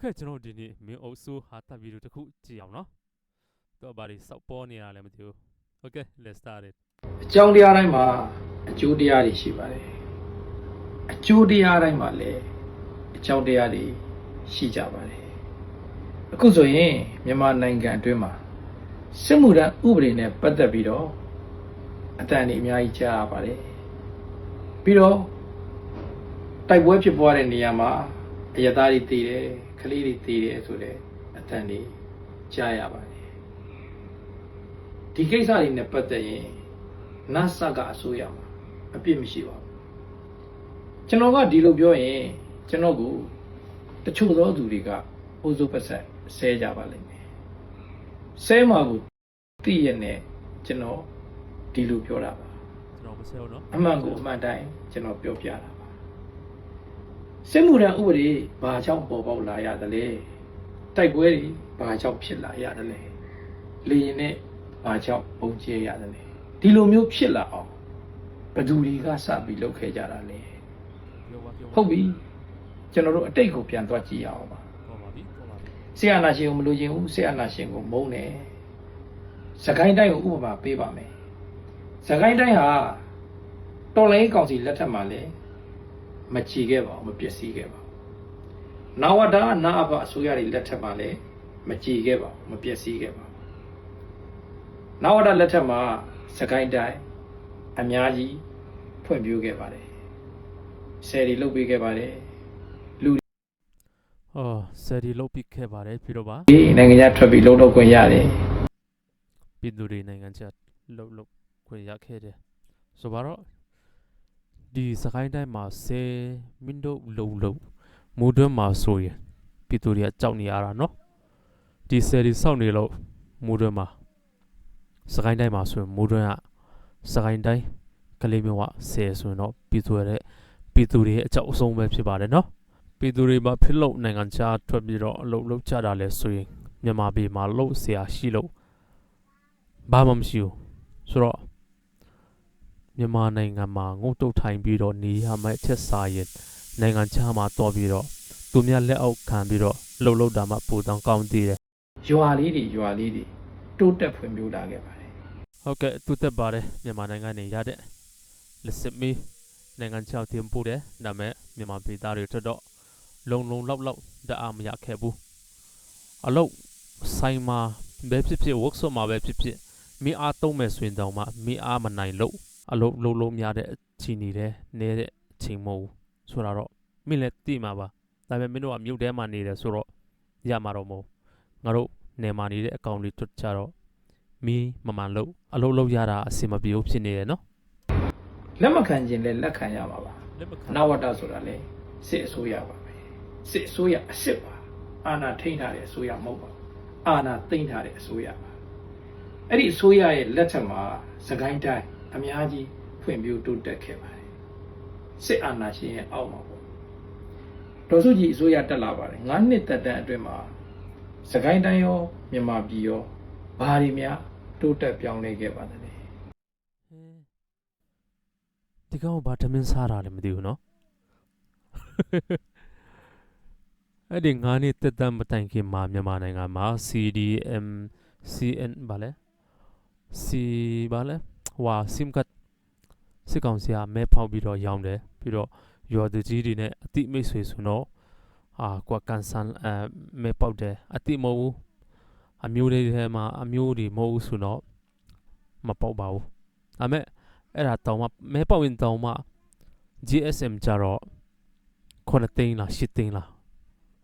Okay ကျွန်တော်ဒီနေ့မင်းအုပ်စိုးဟာတပ်ဗီဒီယိုတစ်ခုကြည့်အောင်နော်။သူကဘာတွေစောက်ပေါ်နေတာလဲမသိဘူး။ Okay let's start it အကြောင်းတရားတိုင်းမှာအကျိုးတရားတွေရှိပါတယ်။အကျိုးတရားတိုင်းမှာလည်းအကြောင်းတရားတွေရှိကြပါတယ်။အခုဆိုရင်မြန်မာနိုင်ငံအတွင်းမှာစစ်မှုထမ်းဥပဒေနဲ့ပတ်သက်ပြီးတော့အတန်တွေအများကြီးကြားရပါတယ်။ပြီးတော့တိုက်ပွဲဖြစ်ပွားတဲ့နေရာမှာ အရသားတွေတည်တယ်ကလေးတွေတည်တယ်ဆိုတဲ့အတန်တွေကြားရပါတယ်ဒီကိစ္စတွေနဲ့ပတ်သက်ရင်နတ်ဆကအစိုးရမှာအပြစ်မရှိပါဘူးကျွန်တော်ကဒီလိုပြောရင်ကျွန်တော်ကိုတချို့သောသူတွေကအိုးစိုးပတ်ဆက်ဆဲကြပါလိမ့်မယ်ဆဲမှာကိုသိရနဲ့ကျွန်တော်ဒီလိုပြောတာပါကျွန်တော်မဆဲဘူးနော်အမှန်ကိုအမှန်တိုင်းကျွန်တော်ပြောပြတာပါ စစ်မှုထမ်းဥပဒေဘာကြောင့်ပေါ်ပေါက်လာရသလဲတိုက်ပွဲတွေဘာကြောင့်ဖြစ်လာရသလဲလေရင်နဲ့ဘာကြောင့်ပုံကျဲရသလဲဒီလိုမျိုးဖြစ်လာအောင်ဘယ်သူတွေကစပြီးလုပ်ခဲ့ကြတာလဲပြောပါပြောပါဟုတ်ပြီကျွန်တော်တို့အတိတ်ကိုပြန်သွားကြည့်ရအောင်ပါပေါ်ပါပြီပေါ်ပါပြီဆရာနာရှင်ကိုမလို့ခြင်းဘူးဆရာနာရှင်ကိုမုန်းတယ်စကိုင်းတိုင်းကိုဥပမာပေးပါမယ်စကိုင်းတိုင်းဟာတော်လိုင်းကောင်စီလက်ထက်မှာလည်း မချီခဲ့ပါဘူးမပျက်စီးခဲ့ပါဘူးနာဝဒါနာအဘအစိုးရတွေလက်ထက်မှာလည်းမချီခဲ့ပါဘူးမပျက်စီးခဲ့ပါဘူးနာဝဒါလက်ထက်မှာစကိုင်းတိုင်းအများကြီးဖွံ့ဖြိုးခဲ့ပါတယ်ဆယ်တွေလုပ်ပေးခဲ့ပါတယ်အော်ဆယ်ဒီလုတ်ပြီးခဲ့ပါတယ်ပြီးတော့ပါဒီနိုင်ငံခြားထွက်ပြီးလုံးတော့ခွင့်ရတယ်ပြည်သူတွေနိုင်ငံခြားလုတ်လုတ်ခွင့်ရခဲ့တယ်ဆိုပါတော့ ဒီစကိုင်းတိုင်းမှာဆယ်မင်းတို့လုံလုံမူတွင်းမှာဆိုရင်ပြည်သူတွေကကြောက်နေရတာနော်ဒီဆယ်ဒီစောက်နေလို့မူတွင်းမှာစကိုင်းတိုင်းမှာဆိုရင်မူတွင်းကစကိုင်းတိုင်းကလေးမျိုးကဆယ်ဆိုရင်တော့ပြည်သူရဲ့ပြည်သူတွေရဲ့အကြောက်အဆုံးပဲဖြစ်ပါတယ်နော်ပြည်သူတွေမှာဖြစ်လို့နိုင်ငံခြားထွက်ပြီးတော့အလုပ်လုပ်ကြတာလဲဆိုရင်မြန်မာပြည်မှာလုပ်เสียရှိလို့ ဘာမှမရှိဘူးဆိုတော့ မြန်မာနိုင်ငံမှာငုတ်တုတ်ထိုင်ပြီးတော့နေရမယ့်ချက်စားရင်နိုင်ငံခြားမှာတော်ပြီးတော့သူများလက်အောက်ခံပြီးတော့လှုပ်လှုပ်တာမှပူတောင်ကောင်းသေးတယ်ရွာလေးတွေရွာလေးတွေတိုးတက်ဖွံ့ဖြိုးလာခဲ့ပါတယ်ဟုတ်ကဲ့သူတက်ပါတယ်မြန်မာနိုင်ငံနေရတဲ့လက်စစ်မီနိုင်ငံခြားတင်ပို့တယ်ဒါပေမဲ့မြန်မာပြည်သားတွေထက်တော့လုံလုံလောက်လောက်တအားမရခဲ့ဘူးအလုတ်ဆိုင်မှာပဲဖြစ်ဖြစ် workshop မှာပဲဖြစ်ဖြစ်မိအားသုံးမယ်ဆိုရင်တောင်မှမိအားမနိုင်လို့ အလုတ်လုံးလုံးများတဲ့အချိန်နေတယ်နေတဲ့အချိန်မဟုတ်ဘူးဆိုတာတော့မင်းလည်းသိမှာပါဒါပေမဲ့မင်းတို့ကမြို့ထဲမှာနေတယ်ဆိုတော့ရမှာတော့မဟုတ်ငါတို့နေမှာနေတဲ့အကောင်လေးတွတ်ကြတော့မီးမမှန်လို့အလုံးလုံးရတာအစင်မပြေဘူးဖြစ်နေတယ်နော်လက်မခံခြင်းလည်းလက်ခံရပါပါလက်မခံနဝတ္တဆိုတာလေစစ်အစိုးရပါပဲစစ်အစိုးရအစ်စ်ပါအာဏာထိန်းထားတဲ့အစိုးရမဟုတ်ပါဘူးအာဏာသိမ်းထားတဲ့အစိုးရပါအဲ့ဒီအစိုးရရဲ့လက်ထက်မှာစကိုင်းတိုင်း အများကြီးဖွံ့ဖြိုးတိုးတက်ခဲ့ပါတယ်စစ်အာဏာရှင်ရဲ့အောက်မှာပေါ့ဒေါ်စုကြည်အစိုးရတက်လာပါတယ်9နှစ်သက်တမ်းအတွင်းမှာစကိုင်းတိုင်းရောမြန်မာပြည်ရောဘာတွေများတိုးတက်ပြောင်းလဲခဲ့ပါသလဲဟဲဒီကောင်ဘာတမင်းစားတာလည်းမသိဘူးနော်အဲ့ဒီငါးနှစ်တက်တမ်းမတိုင်ခင်မှာမြန်မာနိုင်ငံမှာ CDM CN ဘာလဲ C ဘာလဲ ဟွာ SIM card စစ်ကောင်စီကမဲဖောက်ပြီးတော့ရောင်းတယ်ပြီးတော့ရော်သူကြီးတွေနဲ့အတိမိတ်ဆွေဆိုတော့အာကွာကန်ဆန်အဲမဲပေါက်တယ်အတိမဟုတ်ဘူးအမျိုးတွေထဲမှာအမျိုးတွေမဟုတ်ဘူးဆိုတော့မပေါက်ပါဘူးဒါပေမဲ့အဲ့ဒါတောင်မှမဲပေါက်ရင်တောင်မှ GSM ကြတော့9သိန်းလား10သိန်းလား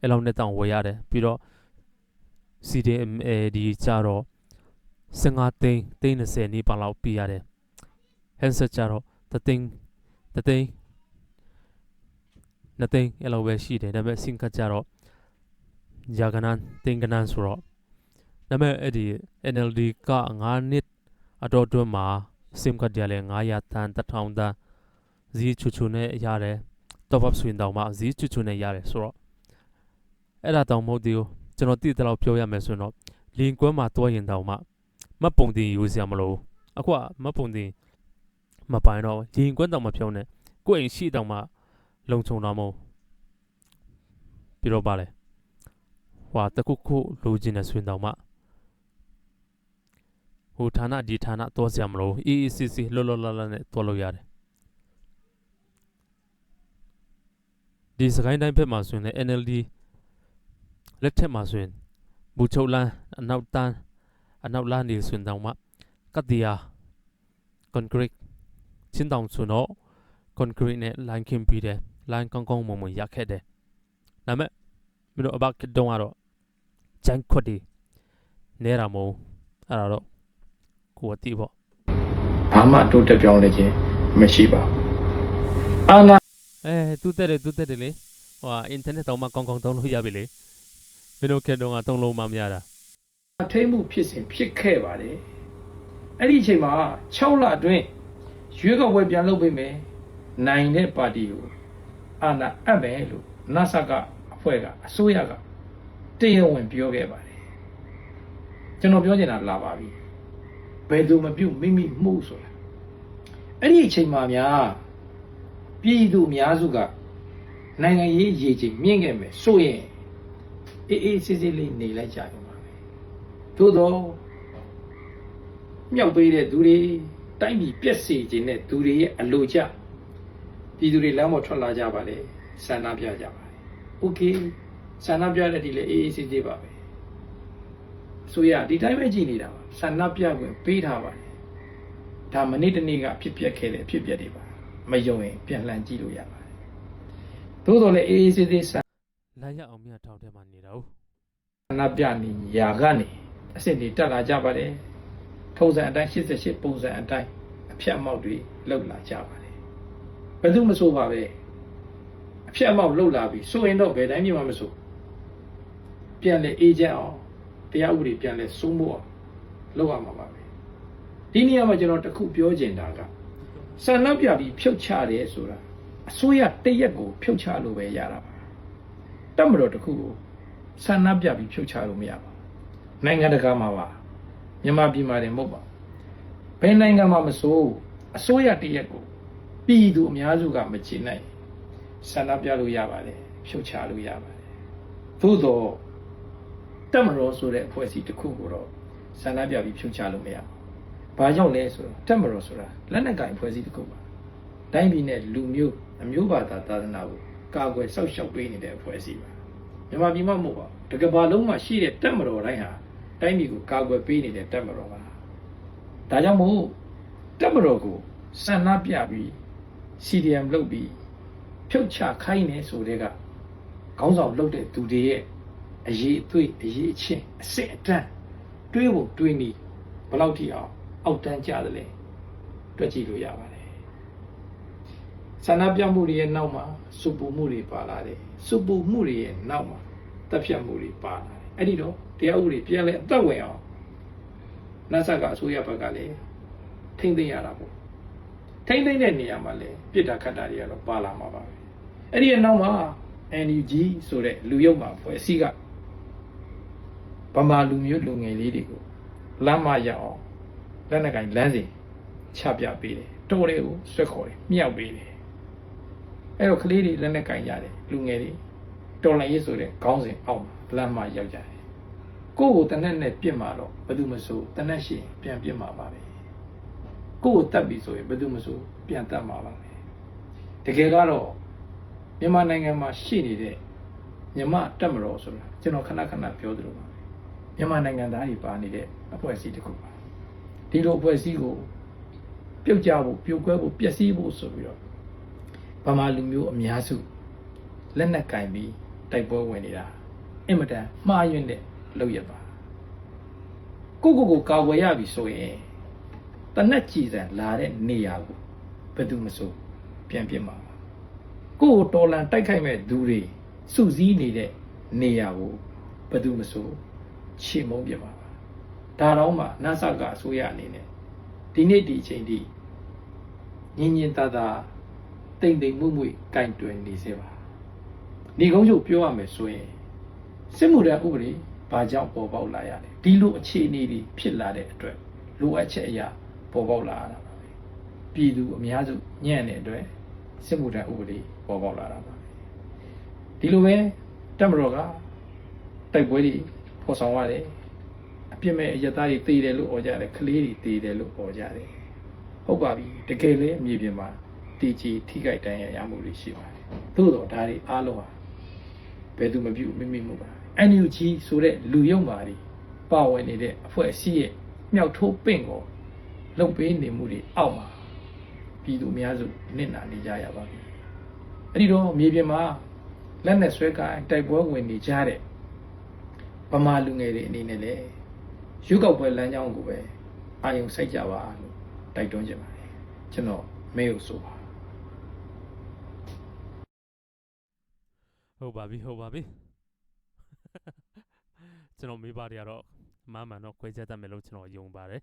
အဲ့လောက်နဲ့တောင်ဝယ်ရတယ်ပြီးတော့ CDM ဒီကြတော့15သိန်းသိန်း30နီးပါးလောက်ပြရတယ် handset ကြတော့တသိန်းတသိန်းနှစ်သိန်းအဲ့လိုပဲရှိတယ်ဒါပေမဲ့ SIM card ကြတော့ယာကနန်သိန်းကနန်ဆိုတော့ဒါပေမဲ့အဲ့ဒီ NLD က9နှစ်အတော်အတွင်းမှာ SIM card ကြလဲ900တန်1000တန်ဇီးချူချူနဲ့ရတယ် top up ဆိုရင်တောင်မှဇီးချူချူနဲ့ရတယ်ဆိုတော့အဲ့ဒါတောင်မဟုတ်သေးဘူးကျွန်တော်သိတဲ့လောက်ပြောရမယ်ဆိုရင်တော့လင်ကွန်းမှာတွားရင်တောင်မှမတ်ပုံတင်ယူစရာမလိုဘူးအခုကမတ်ပုံတင် မပိုင်တော့လင်ကွန်းတောင်မဖြုံးနဲ့ကိုယ့်အိမ်ရှိတောင်မှလုံခြုံတော့မဟုတ်ပြီးတော့ပါလေဟွာတခုခုလိုချင်နေဆိုရင်တော့မှဟိုဌာနဒီဌာနတော့ဆရာမလို့အေးအေးဆေးဆေးလောလောလတ်လတ်နဲ့တော့လို့ရတယ်ဒီစကိုင်းတိုင်းဘက်မှာဆိုရင်လည်း NLD လက်ထက်မှာဆိုရင်ဘူချုပ်လန်းအနောက်တန်းအနောက်လန်းနေဆိုရင်တော့မှကတ်တီယာကွန်ကရစ် ချင်းတောင်ဆိုတော့ကွန်ကရစ်နဲ့ line ခင်ပြီးတယ် line ကောင်းကောင်းမွန်မွန်ရခဲ့တယ်ဒါပေမဲ့မင်းတို့အဘကတုံးကတော့ဂျန်ခွတ်ဒီနေတာမဟုတ်အဲ့ဒါတော့ကိုယ်အတိပေါ့ဘာမှတိုးတက်ပြောင်းလဲခြင်းမရှိပါဘူးအာနာအဲတူတက်တယ်တူတက်တယ်လေဟိုဟာအင်တာနက်တောင်မှကောင်းကောင်းသုံးလို့ရပြီလေမင်းတို့ခေတ်တုန်းကသုံးလို့မှမရတာထိမ့်မှုဖြစ်စဉ်ဖြစ်ခဲ့ပါတယ်အဲ့ဒီအချိန်မှာ6လအတွင်း ရွေးကောက်ပွဲပြန်လုပ်ပေးမယ်နိုင်တဲ့ပါတီကိုအာဏာအပ်မယ်လို့နဆကအဖွဲ့ကအစိုးရကတရားဝင်ပြောခဲ့ပါတယ်ကျွန်တော်ပြောချင်တာလာပါပြီဘယ်သူမပြုတ်မိမိမှုဆိုတာအဲ့ဒီအချိန်မှာများပြည်သူအများစုကနိုင်ငံရေးရည်ချိန်မြင့်ခဲ့မယ်ဆိုရင်အေးအေးဆေးဆေးလေးနေလိုက်ကြရုံပါပဲသို့တော့မြောက်ပေးတဲ့သူတွေ တိုက်ပြီးပြက်စေခြင်းနဲ့သူတွေရဲ့အလိုကျပြည်သူတွေလမ်းပေါ်ထွက်လာကြပါလေဆန္ဒပြကြပါလေ။ Okay ဆန္ဒပြတဲ့ဒီလေအေးအေးဆေးဆေးပါပဲ။ဆိုရဒီတိုင်းပဲကြည်နေတာပါ။ဆန္ဒပြခွင့်ပေးထားပါလေ။ဒါမနေ့တနေ့ကဖြစ်ပျက်ခဲ့တဲ့အဖြစ်ပျက်တွေပါ။မယုံရင်ပြန်လှန်ကြည့်လို့ရပါတယ်။သို့တော်လည်းအေးအေးဆေးဆေးဆန္ဒလမ်းရအောင်မြတ်ထောင်ထဲမှာနေတာ ਉ ဆန္ဒပြနေရာကနေအစ်စ်တွေတက်လာကြပါတယ်။ ထုံးစံအတိုင်း88ပုံစံအတိုင်းအဖြတ်အမောက်တွေလောက်လာကြပါတယ်ဘယ်သူမဆိုပါပဲအဖြတ်အမောက်လောက်လာပြီဆိုရင်တော့ဘယ်တိုင်းမှမဆိုပြန်လေအေဂျင့်အောင်တရားဥပဒေပြန်လေစိုးမိုးအောင်လုပ်ရမှာပါပဲဒီနေရာမှာကျွန်တော်တစ်ခုပြောချင်တာကဆန္ဒပြပြီးဖြုတ်ချတယ်ဆိုတာအစိုးရတရက်ကိုဖြုတ်ချလို့ပဲရတာပါတက်မတော်တစ်ခုကိုဆန္ဒပြပြီးဖြုတ်ချလို့မရပါဘူးနိုင်ငံတကာမှာပါ မြန်မာပြည်မှာတင်မဟုတ်ပါဘူးဘယ်နိုင်ငံမှာမဆိုအစိုးရတရက်ကိုပြည်သူအများစုကမချေနိုင်ဆန္ဒပြလို့ရပါတယ်ဖြုတ်ချလို့ရပါတယ်သို့တော့တက်မတော်ဆိုတဲ့အဖွဲ့အစည်းတစ်ခုကိုတော့ဆန္ဒပြပြီးဖြုတ်ချလို့မရဘူးဘာကြောင့်လဲဆိုတော့တက်မတော်ဆိုတာလက်နက်ကင်အဖွဲ့အစည်းတစ်ခုပါတိုင်းပြည်နဲ့လူမျိုးအမျိုးဘာသာသာသနာကိုကာကွယ်စောင့်ရှောက်ပေးနေတဲ့အဖွဲ့အစည်းပါမြန်မာပြည်မှာမဟုတ်ပါဘူးတကဘာလုံးမှာရှိတဲ့တက်မတော်တိုင်းဟာ တိုင်းပြည်ကိုကာကွယ်ပေးနေတဲ့တက်မတော်ပါဒါကြောင့်မို့တက်မတော်ကိုစံနှပြပြီး CDM လုပ်ပြီးဖြုတ်ချခိုင်းနေဆိုတဲ့ကခေါင်းဆောင်လုပ်တဲ့သူတွေရဲ့အရေးအသွေးအရေးအချင်းအစစ်အတန်းတွေးဖို့တွေးနေဘယ်လောက်ထိအောင်အောက်တန်းကြတယ်လဲတွက်ကြည့်လို့ရပါတယ်ဆန္ဒပြမှုတွေရဲ့နောက်မှာစုပူမှုတွေပါလာတယ်စုပူမှုတွေရဲ့နောက်မှာတပ်ဖြတ်မှုတွေပါလာတယ် အဲ့ဒီတော့တရားဥပဒေပြန်လဲအသက်ဝင်အောင်နတ်ဆတ်ကအစိုးရဘက်ကလည်းထိမ့်သိမ်းရတာပေါ့ထိမ့်သိမ်းတဲ့နေရာမှာလည်းပြစ်တာခတ်တာတွေကတော့ပါလာမှာပါပဲအဲ့ဒီရဲ့နောက်မှာ NUG ဆိုတဲ့လူရုပ်မှာဖွဲ့စည်းကဗမာလူမျိုးလူငယ်လေးတွေကိုလမ်းမရအောင်လက်နက်ကင်လမ်းစဉ်ချပြပေးတယ်တော်တွေကိုဆွဲခေါ်တယ်မြောက်ပေးတယ်အဲ့တော့ကလေးတွေလက်နဲ့ကင်ရတယ်လူငယ်တွေတော်လိုင်းရေးဆိုတဲ့ခေါင်းစဉ်အောက်မှာ လမ်းမရောက်ကြတယ်ကိုယ့်ကိုတနက်နဲ့ပြစ်မှာတော့ဘယ်သူမဆိုတနက်ရှိရင်ပြန်ပြစ်မှာပါပဲကိုယ့်ကိုတတ်ပြီဆိုရင်ဘယ်သူမဆိုပြန်တတ်မှာပါပဲတကယ်ကတော့မြန်မာနိုင်ငံမှာရှိနေတဲ့မြန်မာတက်မတော်ဆိုတာကျွန်တော်ခဏခဏပြောသလိုပါပဲမြန်မာနိုင်ငံသားတွေပါနေတဲ့အဖွဲ့အစည်းတစ်ခုပါဒီလိုအဖွဲ့အစည်းကိုပြုတ်ကြဖို့ပြုတ်ကွဲဖို့ပျက်စီးဖို့ဆိုပြီးတော့ဗမာလူမျိုးအများစုလက်နက်ကင်ပြီးတိုက်ပွဲဝင်နေတာ အင်မတန်မှားယွင်းတဲ့လုပ်ရပါကိုကိုကိုကာဝယ်ရပြီဆိုရင်တနက်ကြည်စံလာတဲ့နေရာကိုဘယ်သူမဆိုပြန်ပြစ်မှာပါကိုကိုတော်လန်တိုက်ခိုက်မဲ့သူတွေစုစည်းနေတဲ့နေရာကိုဘယ်သူမဆိုချေမုန်းပြစ်မှာပါဒါတော့မှနတ်ဆကအစိုးရအနေနဲ့ဒီနေ့ဒီအချိန်ထိညင်ညင်သာသာတိမ်တိမ်မှုမှုကင်တွယ်နေစေပါဒီကုန်းချုပ်ပြောရမယ်ဆိုရင် စစ်မှုထမ်းဥပဒေဘာကြောင့်ပေါ်ပေါက်လာရလဲဒီလိုအခြေအနေတွေဖြစ်လာတဲ့အတွက်လိုအပ်ချက်အရာပေါ်ပေါက်လာရတာပါပဲပြည်သူအများစုညံ့တဲ့အတွက်စစ်မှုထမ်းဥပဒေပေါ်ပေါက်လာတာပါပဲဒီလိုပဲတက်မတော်ကတတိုက်ပွဲတွေဖော်ဆောင်ရတယ်အပြစ်မဲ့အရသားတွေတည်တယ်လို့ဩကြတယ်ကလေးတွေတည်တယ်လို့ဩကြတယ်ဟုတ်ပါပြီတကယ်လည်းမြေပြင်မှာတည်ကြည်ထိခိုက်တိုင်းရရမှုတွေရှိပါတယ်သို့တော့ဒါတွေအားလုံးဟာဘယ်သူမပြုမိမိမှုပါ NUG ဆိုတဲ့လူယုံပါတွေပါဝင်နေတဲ့အဖွဲ့အစည်းရဲ့မြောက်ထိုးပင့်ကိုလုံပေးနေမှုတွေအောက်မှာပြည်သူအများစုနစ်နာနေကြရပါပြီအဲ့ဒီတော့မြေပြင်မှာလက်နဲ့ဆွဲကိုင်းတိုက်ပွဲဝင်နေကြတဲ့ဗမာလူငယ်တွေအနေနဲ့လည်းရုပ်ောက်ပွဲလမ်းကြောင်းကိုပဲအာယုံစိုက်ကြပါလို့တိုက်တွန်းချင်ပါတယ်ကျွန်တော်မဲကိုဆိုပါဟုတ်ပါပြီဟုတ်ပါပြီ ကျွန်တော်မိဘတွေကတော့မမှန်တော့ခွဲချက်တတ်မယ်လို့ကျွန်တော်ယုံပါတယ်